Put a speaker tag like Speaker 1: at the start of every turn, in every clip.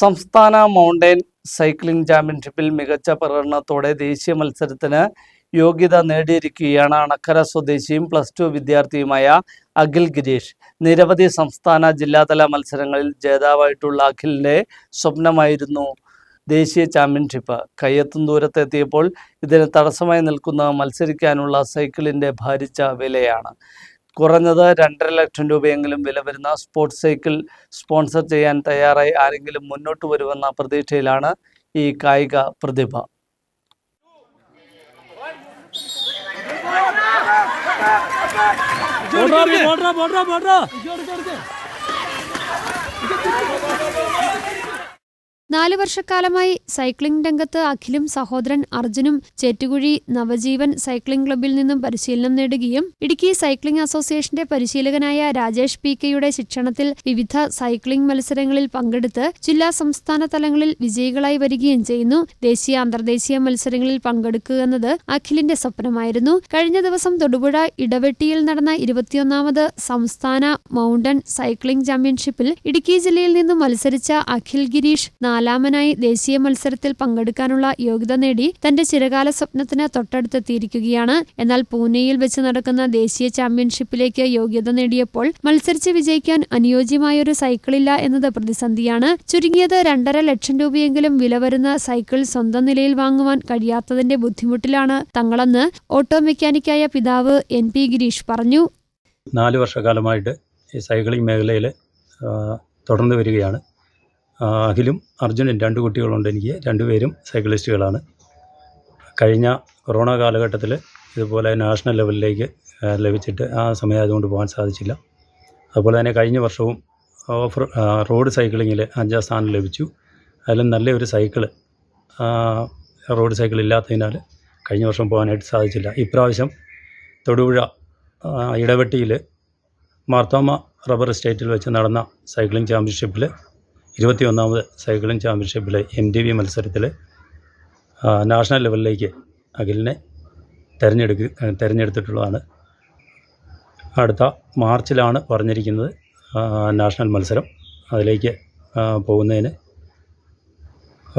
Speaker 1: സംസ്ഥാന mountain cycling ചാമ്പ്യൻഷിപ്പിൽ മികച്ച പ്രകടനത്തോടെ ദേശീയ മത്സരത്തിന് യോഗ്യത നേടിയിരിക്കുകയാണ് അണക്കര സ്വദേശിയും പ്ലസ് ടു വിദ്യാർത്ഥിയുമായ അഖിൽ ഗിരീഷ്. നിരവധി സംസ്ഥാന ജില്ലാതല മത്സരങ്ങളിൽ ജേതാവായിട്ടുള്ള അഖിലിന്റെ സ്വപ്നമായിരുന്നു ദേശീയ ചാമ്പ്യൻഷിപ്പ്. കയ്യെത്തും ദൂരത്തെത്തിയപ്പോൾ ഇതിന് തടസ്സമായി നിൽക്കുന്ന മത്സരിക്കാനുള്ള സൈക്കിളിന്റെ ഭാരിച്ച വിലയാണ്. കുറഞ്ഞത് രണ്ടര ലക്ഷം രൂപയെങ്കിലും വില വരുന്ന സ്പോർട്സ് സൈക്കിൾ സ്പോൺസർ ചെയ്യാൻ തയ്യാറായി. ആരെങ്കിലും മുന്നോട്ട് വരുമെന്ന പ്രതീക്ഷയിലാണ് ഈ കായിക പ്രതിഭ.
Speaker 2: പോട്രാ പോട്രാ പോട്രാ
Speaker 3: നാല് വർഷക്കാലമായി സൈക്ലിംഗ് രംഗത്ത് അഖിലും സഹോദരൻ അർജുനും ചേറ്റുകുഴി നവജീവൻ സൈക്ലിംഗ് ക്ലബിൽ നിന്നും പരിശീലനം നേടുകയും ഇടുക്കി സൈക്ലിംഗ് അസോസിയേഷന്റെ പരിശീലകനായ രാജേഷ് പി കെയുടെ ശിക്ഷണത്തിൽ വിവിധ സൈക്ലിംഗ് മത്സരങ്ങളിൽ പങ്കെടുത്ത് ജില്ലാ സംസ്ഥാന തലങ്ങളിൽ വിജയികളായി വരികയും ചെയ്യുന്നു. ദേശീയ അന്തർദേശീയ മത്സരങ്ങളിൽ പങ്കെടുക്കുക എന്നത് അഖിലിന്റെ സ്വപ്നമായിരുന്നു. കഴിഞ്ഞ ദിവസം തൊടുപുഴ ഇടവെട്ടിയിൽ നടന്ന ഇരുപത്തിയൊന്നാമത് സംസ്ഥാന മൗണ്ടൻ സൈക്ലിംഗ് ചാമ്പ്യൻഷിപ്പിൽ ഇടുക്കി ജില്ലയിൽ നിന്നും മത്സരിച്ച അഖിൽ ഗിരീഷ് നാലാമനായി ദേശീയ മത്സരത്തിൽ പങ്കെടുക്കാനുള്ള യോഗ്യത നേടി തന്റെ ചിരകാല സ്വപ്നത്തിന് തൊട്ടടുത്തെത്തിയിരിക്കുകയാണ്. എന്നാൽ പൂനെയിൽ വെച്ച് നടക്കുന്ന ദേശീയ ചാമ്പ്യൻഷിപ്പിലേക്ക് യോഗ്യത നേടിയപ്പോൾ മത്സരിച്ച് വിജയിക്കാൻ അനുയോജ്യമായൊരു സൈക്കിളില്ല എന്നത് പ്രതിസന്ധിയാണ്. ചുരുങ്ങിയത് രണ്ടര ലക്ഷം രൂപയെങ്കിലും വില വരുന്ന സൈക്കിൾ സ്വന്തം നിലയിൽ വാങ്ങുവാൻ കഴിയാത്തതിന്റെ ബുദ്ധിമുട്ടിലാണ് തങ്ങളെന്ന് ഓട്ടോ മെക്കാനിക്കായ പിതാവ് എൻ പി ഗിരീഷ് പറഞ്ഞു.
Speaker 2: നാല് വർഷക്കാലമായിട്ട് ഈ സൈക്ലിംഗ് മേഖലയിൽ തുടർന്ന് വരികയാണ്. അഖിലും അർജുനും രണ്ട് കുട്ടികളുണ്ട് എനിക്ക് രണ്ടുപേരും സൈക്കിളിസ്റ്റുകളാണ്. കഴിഞ്ഞ കൊറോണ കാലഘട്ടത്തിൽ ഇതുപോലെ നാഷണൽ ലെവലിലേക്ക് ലഭിച്ചിട്ട് ആ സമയം അതുകൊണ്ട് പോകാൻ സാധിച്ചില്ല. അതുപോലെ തന്നെ കഴിഞ്ഞ വർഷവും ഓഫ് റോഡ് സൈക്ലിങ്ങിൽ അഞ്ചാം സ്ഥാനം ലഭിച്ചു. അതിലും നല്ലൊരു സൈക്കിൾ റോഡ് സൈക്കിൾ ഇല്ലാത്തതിനാൽ കഴിഞ്ഞ വർഷം പോകാനായിട്ട് സാധിച്ചില്ല. ഇപ്രാവശ്യം തൊടുപുഴ ഇടവെട്ടിയിൽ മാർത്തോമ റബ്ബർ എസ്റ്റേറ്റിൽ വെച്ച് നടന്ന സൈക്ലിംഗ് ചാമ്പ്യൻഷിപ്പിൽ ഇരുപത്തിയൊന്നാമത് സൈക്ലിംഗ് ചാമ്പ്യൻഷിപ്പിലെ എം ടി വി മത്സരത്തിൽ നാഷണൽ ലെവലിലേക്ക് അഖിലിനെ തിരഞ്ഞെടുക്ക തിരഞ്ഞെടുത്തിട്ടുള്ളതാണ്. അടുത്ത മാർച്ചിലാണ് പറഞ്ഞിരിക്കുന്നത് നാഷണൽ മത്സരം. അതിലേക്ക് പോകുന്നതിന്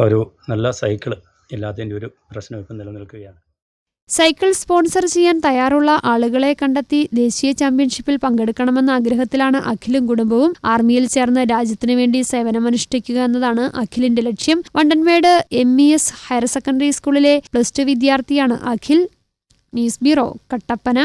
Speaker 2: ഒരു നല്ല സൈക്കിൾ ഇല്ലാത്തതിന്റെ ഒരു പ്രശ്നം ഇപ്പം നിലനിൽക്കുകയാണ്.
Speaker 3: സൈക്കിൾ സ്പോൺസർ ചെയ്യാൻ തയ്യാറുള്ള ആളുകളെ കണ്ടെത്തി ദേശീയ ചാമ്പ്യൻഷിപ്പിൽ പങ്കെടുക്കണമെന്ന ആഗ്രഹത്തിലാണ് അഖിലും കുടുംബവും ആർമിയിൽ ചേർന്ന് രാജ്യത്തിനു വേണ്ടി സേവനമനുഷ്ഠിക്കുക എന്നതാണ് അഖിലിന്റെ ലക്ഷ്യം. Vandanmedu M E S higher secondary സ്കൂളിലെ പ്ലസ് ടു വിദ്യാർത്ഥിയാണ് അഖിൽ. News bureau Kattappana.